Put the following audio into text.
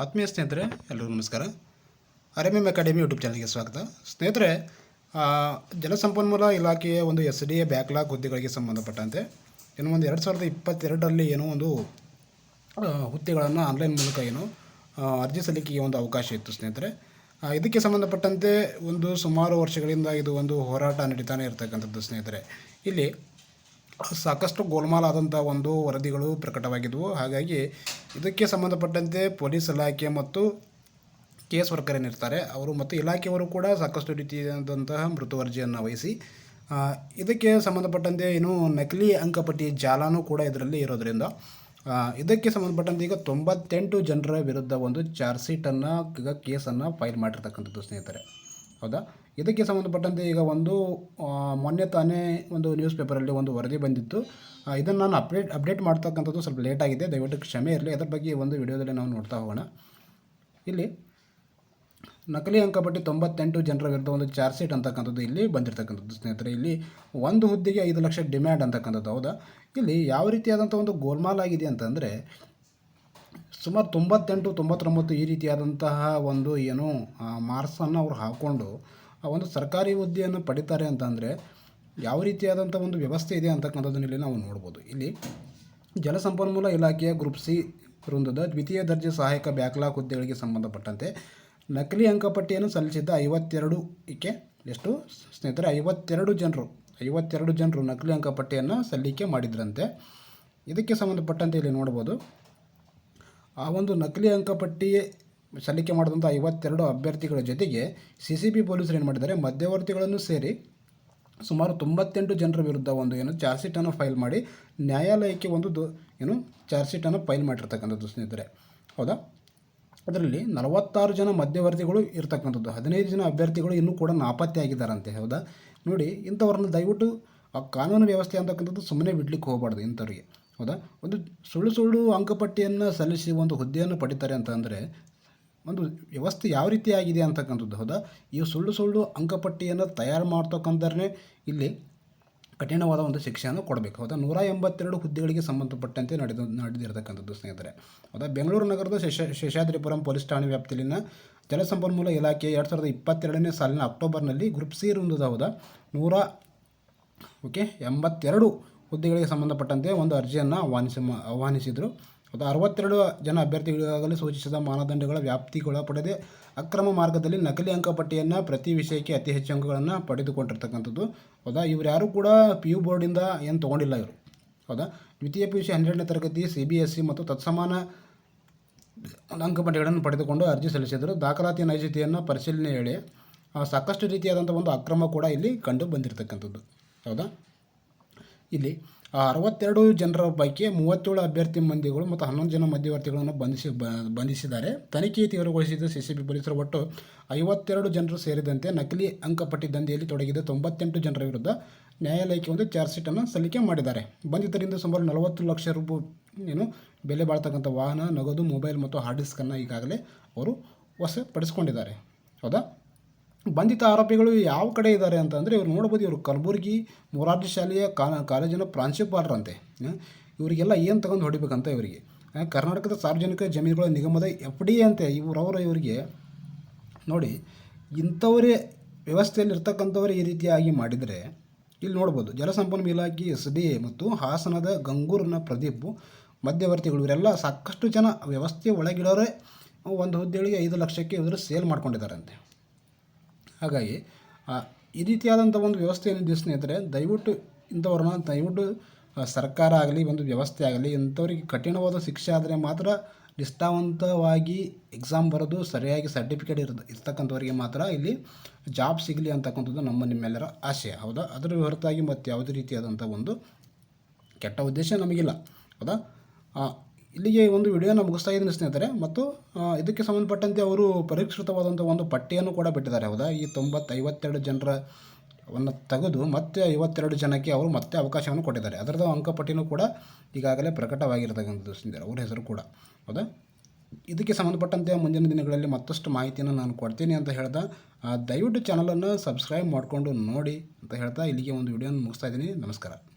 ಆತ್ಮೀಯ ಸ್ನೇಹಿತರೆ ಎಲ್ಲರಿಗೂ ನಮಸ್ಕಾರ. R M M academy YouTube ಚಾನಲ್ಗೆ ಸ್ವಾಗತ. ಸ್ನೇಹಿತರೆ ಜಲಸಂಪನ್ಮೂಲ ಇಲಾಖೆಯ ಒಂದು ಎಸ್ ಡಿ ಎ ಬ್ಯಾಕ್ಲಾಗ್ ಹುದ್ದೆಗಳಿಗೆ ಸಂಬಂಧಪಟ್ಟಂತೆ ಇನ್ನು ಒಂದು ಎರಡು ಸಾವಿರದ ಇಪ್ಪತ್ತೆರಡರಲ್ಲಿ ಏನೋ ಒಂದು ಹುದ್ದೆಗಳನ್ನು ಆನ್ಲೈನ್ ಮೂಲಕ ಏನು ಅರ್ಜಿ ಸಲ್ಲಿಕೆಗೆ ಒಂದು ಅವಕಾಶ ಇತ್ತು ಸ್ನೇಹಿತರೆ. ಇದಕ್ಕೆ ಸಂಬಂಧಪಟ್ಟಂತೆ ಒಂದು ಸುಮಾರು ವರ್ಷಗಳಿಂದ ಇದು ಒಂದು ಹೋರಾಟ ನಡೀತಾನೆ ಇರತಕ್ಕಂಥದ್ದು ಸ್ನೇಹಿತರೆ. ಇಲ್ಲಿ ಸಾಕಷ್ಟು ಗೋಲ್ಮಾಲ್ ಆದಂಥ ಒಂದು ವರದಿಗಳು ಪ್ರಕಟವಾಗಿದ್ದವು ಹಾಗಾಗಿ ಇದಕ್ಕೆ ಸಂಬಂಧಪಟ್ಟಂತೆ ಪೊಲೀಸ್ ಇಲಾಖೆ ಮತ್ತು ಕೇಸ್ ವರ್ಕರ್ ಏನಿರ್ತಾರೆ, ಅವರು ಮತ್ತು ಇಲಾಖೆಯವರು ಕೂಡ ಸಾಕಷ್ಟು ರೀತಿಯಾದಂತಹ ಮೃತುವರ್ಜಿಯನ್ನು ವಹಿಸಿ ಇದಕ್ಕೆ ಸಂಬಂಧಪಟ್ಟಂತೆ ಏನು ನಕಲಿ ಅಂಕಪಟ್ಟಿ ಜಾಲನೂ ಕೂಡ ಇದರಲ್ಲಿ ಇರೋದರಿಂದ ಇದಕ್ಕೆ ಸಂಬಂಧಪಟ್ಟಂತೆ ಈಗ ತೊಂಬತ್ತೆಂಟು ಜನರ ವಿರುದ್ಧ ಒಂದು ಚಾರ್ಜ್ ಶೀಟನ್ನು ಈಗ ಕೇಸನ್ನು ಫೈಲ್ ಮಾಡಿರ್ತಕ್ಕಂಥದ್ದು ಸ್ನೇಹಿತರೆ. ಹೌದಾ? ಇದಕ್ಕೆ ಸಂಬಂಧಪಟ್ಟಂತೆ ಈಗ ಒಂದು ಮೊನ್ನೆ ತಾನೇ ಒಂದು ನ್ಯೂಸ್ ಪೇಪರಲ್ಲಿ ಒಂದು ವರದಿ ಬಂದಿತ್ತು. ಇದನ್ನು ನಾನು ಅಪ್ಡೇಟ್ ಅಪ್ಡೇಟ್ ಮಾಡ್ತಕ್ಕಂಥದ್ದು ಸ್ವಲ್ಪ ಲೇಟ್ ಆಗಿದೆ. ದಯವಿಟ್ಟು ಕ್ಷಮೆ ಇರಲಿ. ಅದರ ಬಗ್ಗೆ ಒಂದು ವಿಡಿಯೋದಲ್ಲಿ ನಾವು ನೋಡ್ತಾ ಹೋಗೋಣ. ಇಲ್ಲಿ, ನಕಲಿ ಅಂಕಪಟ್ಟಿ ತೊಂಬತ್ತೆಂಟು ಜನರ ವಿರುದ್ಧ ಒಂದು ಚಾರ್ಜ್ ಶೀಟ್ ಅಂತಕ್ಕಂಥದ್ದು ಇಲ್ಲಿ ಬಂದಿರತಕ್ಕಂಥದ್ದು ಸ್ನೇಹಿತರೆ. ಇಲ್ಲಿ ಒಂದು ಹುದ್ದೆಗೆ ಐದು ಲಕ್ಷ ಡಿಮ್ಯಾಂಡ್ ಅಂತಕ್ಕಂಥದ್ದು. ಹೌದಾ? ಇಲ್ಲಿ ಯಾವ ರೀತಿಯಾದಂಥ ಒಂದು ಗೋಲ್ಮಾಲ್ ಆಗಿದೆ ಅಂತಂದರೆ ಸುಮಾರು ತೊಂಬತ್ತೆಂಟು ತೊಂಬತ್ತೊಂಬತ್ತು ಈ ರೀತಿಯಾದಂತಹ ಒಂದು ಏನು ಮಾರ್ಕ್ಸನ್ನು ಅವ್ರು ಹಾಕ್ಕೊಂಡು ಆ ಒಂದು ಸರ್ಕಾರಿ ಹುದ್ದೆಯನ್ನು ಪಡಿತಾರೆ ಅಂತಂದರೆ ಯಾವ ರೀತಿಯಾದಂಥ ಒಂದು ವ್ಯವಸ್ಥೆ ಇದೆ ಅಂತಕ್ಕಂಥದ್ದನ್ನು ಇಲ್ಲಿ ನಾವು ನೋಡ್ಬೋದು. ಇಲ್ಲಿ ಜಲಸಂಪನ್ಮೂಲ ಇಲಾಖೆಯ ಗ್ರೂಪ್ ಸಿ ವೃಂದದ ದ್ವಿತೀಯ ದರ್ಜೆ ಸಹಾಯಕ ಬ್ಯಾಕ್ಲಾಗ್ ಹುದ್ದೆಗಳಿಗೆ ಸಂಬಂಧಪಟ್ಟಂತೆ ನಕಲಿ ಅಂಕಪಟ್ಟಿಯನ್ನು ಸಲ್ಲಿಸಿದ್ದ ಐವತ್ತೆರಡು ಇಕೆ ಎಷ್ಟು? ಸ್ನೇಹಿತರೆ, ಐವತ್ತೆರಡು ಜನರು ಐವತ್ತೆರಡು ಜನರು ನಕಲಿ ಅಂಕಪಟ್ಟಿಯನ್ನು ಸಲ್ಲಿಕೆ ಮಾಡಿದ್ರಂತೆ. ಇದಕ್ಕೆ ಸಂಬಂಧಪಟ್ಟಂತೆ ಇಲ್ಲಿ ನೋಡ್ಬೋದು. ಆ ಒಂದು ನಕಲಿ ಅಂಕಪಟ್ಟಿ ಸಲ್ಲಿಕೆ ಮಾಡಿದಂಥ ಐವತ್ತೆರಡು ಅಭ್ಯರ್ಥಿಗಳ ಜೊತೆಗೆ ಸಿ ಸಿ ಬಿ ಪೊಲೀಸರು ಏನು ಮಾಡಿದ್ದಾರೆ, ಮಧ್ಯವರ್ತಿಗಳನ್ನು ಸೇರಿ ಸುಮಾರು ತೊಂಬತ್ತೆಂಟು ಜನರ ವಿರುದ್ಧ ಒಂದು ಏನು ಚಾರ್ಜ್ ಶೀಟನ್ನು ಫೈಲ್ ಮಾಡಿ ನ್ಯಾಯಾಲಯಕ್ಕೆ ಒಂದು ಏನು ಚಾರ್ಜ್ ಶೀಟನ್ನು ಫೈಲ್ ಮಾಡಿರ್ತಕ್ಕಂಥದ್ದು ಸ್ನೇಹಿತರೆ. ಹೌದಾ? ಅದರಲ್ಲಿ ನಲವತ್ತಾರು ಜನ ಮಧ್ಯವರ್ತಿಗಳು ಇರ್ತಕ್ಕಂಥದ್ದು, ಹದಿನೈದು ಜನ ಅಭ್ಯರ್ಥಿಗಳು ಇನ್ನೂ ಕೂಡ ನಾಪತ್ತೆ ಆಗಿದ್ದಾರಂತೆ ಹೌದಾ? ನೋಡಿ, ಇಂಥವ್ರನ್ನ ದಯವಿಟ್ಟು ಆ ಕಾನೂನು ವ್ಯವಸ್ಥೆ ಅಂತಕ್ಕಂಥದ್ದು ಸುಮ್ಮನೆ ಬಿಡ್ಲಿಕ್ಕೆ ಹೋಗಬಾರ್ದು ಇಂಥವ್ರಿಗೆ. ಹೌದಾ? ಒಂದು ಸುಳ್ಳು ಸುಳ್ಳು ಅಂಕಪಟ್ಟಿಯನ್ನು ಸಲ್ಲಿಸಿ ಒಂದು ಹುದ್ದೆಯನ್ನು ಪಡಿತಾರೆ ಅಂತ ಅಂದರೆ ಒಂದು ವ್ಯವಸ್ಥೆ ಯಾವ ರೀತಿ ಆಗಿದೆ ಅಂತಕ್ಕಂಥದ್ದು, ಹೌದಾ? ಈ ಸುಳ್ಳು ಸುಳ್ಳು ಅಂಕಪಟ್ಟಿಯನ್ನು ತಯಾರು ಮಾಡ್ತಕ್ಕಂಥವ್ರನ್ನೇ ಇಲ್ಲಿ ಕಠಿಣವಾದ ಒಂದು ಶಿಕ್ಷೆಯನ್ನು ಕೊಡಬೇಕು, ಹೌದಾ? ನೂರ ಎಂಬತ್ತೆರಡು ಹುದ್ದೆಗಳಿಗೆ ಸಂಬಂಧಪಟ್ಟಂತೆ ನಡೆದ, ನಡೆದಿರತಕ್ಕಂಥದ್ದು ಸ್ನೇಹಿತರೆ, ಹೌದಾ? ಬೆಂಗಳೂರು ನಗರದ ಶೇಷ, ಶೇಷಾದ್ರಿಪುರಂ ಪೊಲೀಸ್ ಠಾಣೆ ವ್ಯಾಪ್ತಿಯಲ್ಲಿನ ಜಲಸಂಪನ್ಮೂಲ ಇಲಾಖೆ ಎರಡು ಸಾವಿರದ ಇಪ್ಪತ್ತೆರಡನೇ ಸಾಲಿನ ಅಕ್ಟೋಬರ್ನಲ್ಲಿ ಗ್ರೂಪ್ ಸಿ ವೃಂದದ, ಹೌದಾ? ನೂರ, ಓಕೆ, ಎಂಬತ್ತೆರಡು ಹುದ್ದೆಗಳಿಗೆ ಸಂಬಂಧಪಟ್ಟಂತೆ ಒಂದು ಅರ್ಜಿಯನ್ನು ಆಹ್ವಾನಿಸಿ ಆಹ್ವಾನಿಸಿದರು. ಮತ್ತು ಅರವತ್ತೆರಡು ಜನ ಅಭ್ಯರ್ಥಿಗಳಿಗಾಗಲೇ ಸೂಚಿಸಿದ ಮಾನದಂಡಗಳ ವ್ಯಾಪ್ತಿಗೊಳಪಡದೆ ಅಕ್ರಮ ಮಾರ್ಗದಲ್ಲಿ ನಕಲಿ ಅಂಕಪಟ್ಟಿಯನ್ನು ಪ್ರತಿ ವಿಷಯಕ್ಕೆ ಅತಿ ಹೆಚ್ಚು ಅಂಕಗಳನ್ನು ಪಡೆದುಕೊಂಡಿರ್ತಕ್ಕಂಥದ್ದು. ಹೌದಾ? ಇವ್ರು ಯಾರೂ ಕೂಡ ಪಿ ಯು ಬೋರ್ಡಿಂದ ಏನು ತೊಗೊಂಡಿಲ್ಲ ಇವರು. ಹೌದಾ? ದ್ವಿತೀಯ ಪಿ ಯು ಸಿ ಹನ್ನೆರಡನೇ ತರಗತಿ ಸಿ ಬಿ ಎಸ್ ಸಿ ಮತ್ತು ತತ್ಸಮಾನ ಅಂಕಪಟ್ಟಿಗಳನ್ನು ಪಡೆದುಕೊಂಡು ಅರ್ಜಿ ಸಲ್ಲಿಸಿದರು. ದಾಖಲಾತಿ ನೈಜತೆಯನ್ನು ಪರಿಶೀಲನೆ ಹೇಳಿ ಸಾಕಷ್ಟು ರೀತಿಯಾದಂಥ ಒಂದು ಅಕ್ರಮ ಕೂಡ ಇಲ್ಲಿ ಕಂಡು ಬಂದಿರತಕ್ಕಂಥದ್ದು. ಹೌದಾ? ಇಲ್ಲಿ ಅರವತ್ತೆರಡು ಜನರ ಪೈಕಿ ಮೂವತ್ತೇಳು ಅಭ್ಯರ್ಥಿ ಮಂದಿಗಳು ಮತ್ತು ಹನ್ನೊಂದು ಜನ ಮಧ್ಯವರ್ತಿಗಳನ್ನು ಬಂಧಿಸಿ ಬಂಧಿಸಿದ್ದಾರೆ. ತನಿಖೆ ತೀವ್ರಗೊಳಿಸಿದ ಸಿ ಸಿ ಬಿ ಪೊಲೀಸರು, ಒಟ್ಟು ಐವತ್ತೆರಡು ಜನರು ಸೇರಿದಂತೆ ನಕಲಿ ಅಂಕಪಟ್ಟಿ ದಂಧೆಯಲ್ಲಿ ತೊಡಗಿದ ತೊಂಬತ್ತೆಂಟು ಜನರ ವಿರುದ್ಧ ನ್ಯಾಯಾಲಯಕ್ಕೆ ಒಂದು ಚಾರ್ಜ್ ಶೀಟನ್ನು ಸಲ್ಲಿಕೆ ಮಾಡಿದ್ದಾರೆ. ಬಂಧಿತರಿಂದ ಸುಮಾರು ನಲವತ್ತು ಲಕ್ಷ ರೂಪಾಯಿ ಏನು ಬೆಲೆ ಬಾಳ್ತಕ್ಕಂಥ ವಾಹನ, ನಗದು, ಮೊಬೈಲ್ ಮತ್ತು ಹಾರ್ಡ್ ಡಿಸ್ಕನ್ನು ಈಗಾಗಲೇ ಅವರು ವಶಪಡಿಸ್ಕೊಂಡಿದ್ದಾರೆ. ಹೌದಾ? ಬಂಧಿತ ಆರೋಪಿಗಳು ಯಾವ ಕಡೆ ಇದ್ದಾರೆ ಅಂತಂದರೆ ಇವ್ರು ನೋಡ್ಬೋದು ಇವರು ಕಲಬುರಗಿ ಮೊರಾರ್ಜಿ ಶಾಲೆಯ ಕಾಲೇಜಿನ ಪ್ರಾಂಶುಪಾಲರಂತೆ? ಇವರಿಗೆಲ್ಲ ಏನು ತಗೊಂಡು ಹೊಡಿಬೇಕಂತ ಇವರಿಗೆ. ಕರ್ನಾಟಕದ ಸಾರ್ವಜನಿಕ ಜಮೀನುಗಳ ನಿಗಮದ ಎಫ್ ಡಿ ಅಂತೆ ಇವರವರ ಇವರಿಗೆ ನೋಡಿ, ಇಂಥವರೇ ವ್ಯವಸ್ಥೆಯಲ್ಲಿ ಇರ್ತಕ್ಕಂಥವರೇ ಈ ರೀತಿಯಾಗಿ ಮಾಡಿದರೆ ಇಲ್ಲಿ ನೋಡ್ಬೋದು ಜಲಸಂಪನ್ಮೂಲ ಇಲಾಖೆ ಎಸ್ ಡಿ ಮತ್ತು ಹಾಸನದ ಗಂಗೂರಿನ ಪ್ರದೀಪ್, ಮಧ್ಯವರ್ತಿಗಳು ಇವರೆಲ್ಲ ಸಾಕಷ್ಟು ಜನ ವ್ಯವಸ್ಥೆ ಒಳಗಿಡೋರೇ ಒಂದು ಹುದ್ದೆಗಳಿಗೆ ಐದು ಲಕ್ಷಕ್ಕೆ ಇವರು ಸೇಲ್ ಮಾಡ್ಕೊಂಡಿದ್ದಾರಂತೆ. ಹಾಗಾಗಿ ಈ ರೀತಿಯಾದಂಥ ಒಂದು ವ್ಯವಸ್ಥೆ ಏನಿದೆ ಸ್ನೇಹಿತರೆ ದಯವಿಟ್ಟು ಇಂಥವ್ರನ್ನ, ದಯವಿಟ್ಟು ಸರ್ಕಾರ ಆಗಲಿ, ಒಂದು ವ್ಯವಸ್ಥೆ ಆಗಲಿ, ಇಂಥವ್ರಿಗೆ ಕಠಿಣವಾದ ಶಿಕ್ಷೆ ಆದರೆ ಮಾತ್ರ ನಿಷ್ಠಾವಂತವಾಗಿ ಎಕ್ಸಾಮ್ ಬರೋದು ಸರಿಯಾಗಿ ಸರ್ಟಿಫಿಕೇಟ್ ಇರ್ ಇರ್ತಕ್ಕಂಥವ್ರಿಗೆ ಮಾತ್ರ ಇಲ್ಲಿ ಜಾಬ್ ಸಿಗಲಿ ಅಂತಕ್ಕಂಥದ್ದು ನಮ್ಮ ನಿಮ್ಮೆಲ್ಲರ ಆಶಯ. ಹೌದಾ? ಅದರ ಹೊರತಾಗಿ ಮತ್ತು ಯಾವುದೇ ರೀತಿಯಾದಂಥ ಒಂದು ಕೆಟ್ಟ ಉದ್ದೇಶ ನಮಗಿಲ್ಲ. ಹೌದಾ? ಇಲ್ಲಿಗೆ ಒಂದು ವಿಡಿಯೋನ ಮುಗಿಸ್ತಾ ಇದ್ದೀನಿ ಸ್ನೇಹಿತರೆ. ಮತ್ತು ಇದಕ್ಕೆ ಸಂಬಂಧಪಟ್ಟಂತೆ ಅವರು ಪರಿಷ್ಕೃತವಾದಂಥ ಒಂದು ಪಟ್ಟಿಯನ್ನು ಕೂಡ ಬಿಟ್ಟಿದ್ದಾರೆ. ಹೌದಾ? ಈ ತೊಂಬತ್ತೈವತ್ತೆರಡು ಜನರ ವನ್ನು ತೆಗೆದು ಮತ್ತೆ ಐವತ್ತೆರಡು ಜನಕ್ಕೆ ಅವರು ಮತ್ತೆ ಅವಕಾಶವನ್ನು ಕೊಟ್ಟಿದ್ದಾರೆ. ಅದರದ್ದು ಅಂಕಪಟ್ಟಿನೂ ಕೂಡ ಈಗಾಗಲೇ ಪ್ರಕಟವಾಗಿರ್ತಕ್ಕಂಥದ್ದು ಸ್ನೇಹಿತರೆ ಅವ್ರ ಹೆಸರು ಕೂಡ. ಹೌದಾ? ಇದಕ್ಕೆ ಸಂಬಂಧಪಟ್ಟಂತೆ ಮುಂದಿನ ದಿನಗಳಲ್ಲಿ ಮತ್ತಷ್ಟು ಮಾಹಿತಿಯನ್ನು ನಾನು ಕೊಡ್ತೀನಿ ಅಂತ ಹೇಳ್ತಾ ಆ, ದಯವಿಟ್ಟು ಚಾನಲನ್ನು ಸಬ್ಸ್ಕ್ರೈಬ್ ಮಾಡಿಕೊಂಡು ನೋಡಿ ಅಂತ ಹೇಳ್ತಾ ಇಲ್ಲಿಗೆ ಒಂದು ವಿಡಿಯೋನ ಮುಗಿಸ್ತಾ ಇದ್ದೀನಿ. ನಮಸ್ಕಾರ.